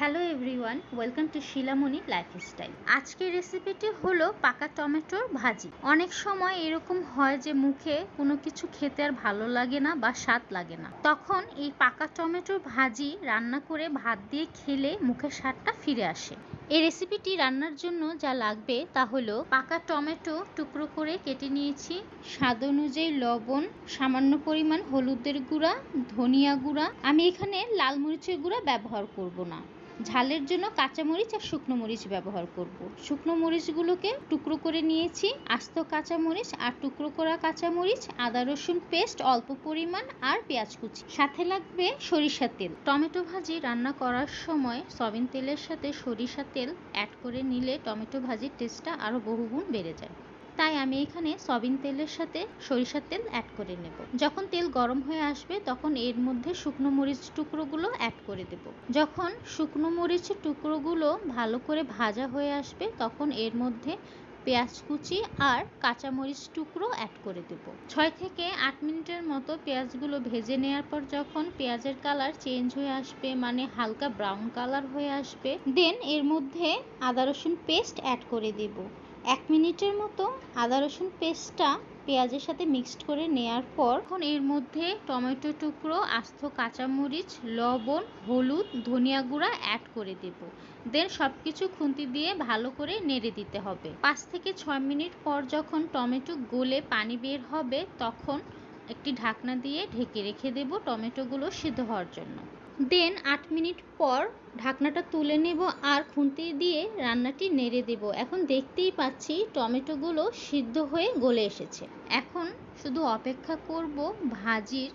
Hello everyone, welcome to Shilamoni lifestyle. আজকের রেসিপিটি হলো পাকা টমেটোর ভাজি। অনেক সময় এরকম হয় যে মুখে কোনো কিছু খেতে আর ভালো লাগে না বা স্বাদ লাগে না। তখন এই পাকা টমেটোর ভাজি রান্না করে ভাত দিয়ে খেলে মুখের স্বাদটা ফিরে আসে। এই রেসিপিটি রান্নার জন্য যা লাগবে তা হলো পাকা টমেটো টুকরো করে কেটে নিয়েছি। স্বাদ অনুযায়ী লবণ, সামান্য পরিমাণ হলুদের গুঁড়া, ধনিয়া গুঁড়া। আমি এখানে লাল মরিচের গুঁড়া ব্যবহার করব না। ঝালের জন্য কাঁচামরিচ আর শুকনো মরিচ ব্যবহার করব। শুকনো মরিচগুলোকে টুকরো করে নিয়েছি। আস্ত কাঁচামরিচ আর টুকরো করা কাঁচামরিচ আদা রসুন পেস্ট, অল্প পরিমাণ আর পেঁয়াজ কুচি। সাথে লাগবে সরিষার তেল। টমেটো ভাজি রান্না করার সময় সয়াবিন তেলের সাথে সরিষার তেল অ্যাড করে নিলে টমেটো ভাজির টেস্টটা আরও বহুগুণ বেড়ে যায়। তাই আমি এখানে সবিন তেলের সাথে সরিষার তেল অ্যাড করে নেব। যখন তেল গরম হয়ে আসবে, তখন এর মধ্যে শুকনো মরিচ টুকরোগুলো অ্যাড করে দেব। যখন শুকনো মরিচের টুকরোগুলো ভালো করে ভাজা হয়ে আসবে, তখন এর মধ্যে পেঁয়াজ কুচি আর কাঁচামরিচ টুকরো অ্যাড করে দেব। ছয় থেকে আট মিনিটের মতো পেঁয়াজগুলো ভেজে নেওয়ার পর যখন পেঁয়াজের কালার চেঞ্জ হয়ে আসবে মানে হালকা ব্রাউন কালার হয়ে আসবে দেন এর মধ্যে আদা রসুন পেস্ট অ্যাড করে দেব। এক মিনিটের মতো আদা রসুন পেস্টটা পেঁয়াজের সাথে মিক্সড করে নেয়ার পর এখন এর মধ্যে টমেটো টুকরো, আস্ত কাঁচামরিচ, লবণ, হলুদ, ধনিয়া গুঁড়া অ্যাড করে দেব। দেন সবকিছু খুন্তি দিয়ে ভালো করে নেড়ে দিতে হবে। পাঁচ থেকে ছয় মিনিট পর যখন টমেটো গলে পানি বের হবে, তখন একটি ঢাকনা দিয়ে ঢেকে রেখে দেব টমেটোগুলো সিদ্ধ হওয়ার জন্য। দেন আট মিনিট পর ঢাকনাটা তুলে নেব আর খুন্তি দিয়ে রান্নাটি নেড়ে দেব। এখন দেখতেই পাচ্ছি টমেটোগুলো সিদ্ধ হয়ে গলে এসেছে। এখন শুধু অপেক্ষা করব ভাজির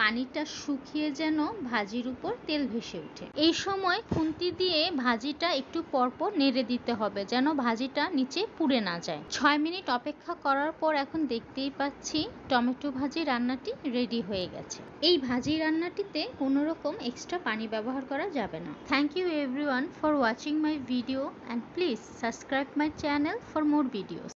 পানিটা শুকিয়ে যেন ভাজির উপর তেল ভেসে ওঠে। এই সময় খুন্তি দিয়ে ভাজিটা একটু পরপর নেড়ে দিতে হবে যেন ভাজিটা নিচে পুড়ে না যায়। ছয় মিনিট অপেক্ষা করার পর এখন দেখতেই পাচ্ছি টমেটো ভাজি রান্নাটি রেডি হয়ে গেছে। এই ভাজি রান্নাটিতে কোনো রকম এক্সট্রা পানি ব্যবহার করা যাবে না। Thank you everyone for watching my video and please subscribe my channel for more videos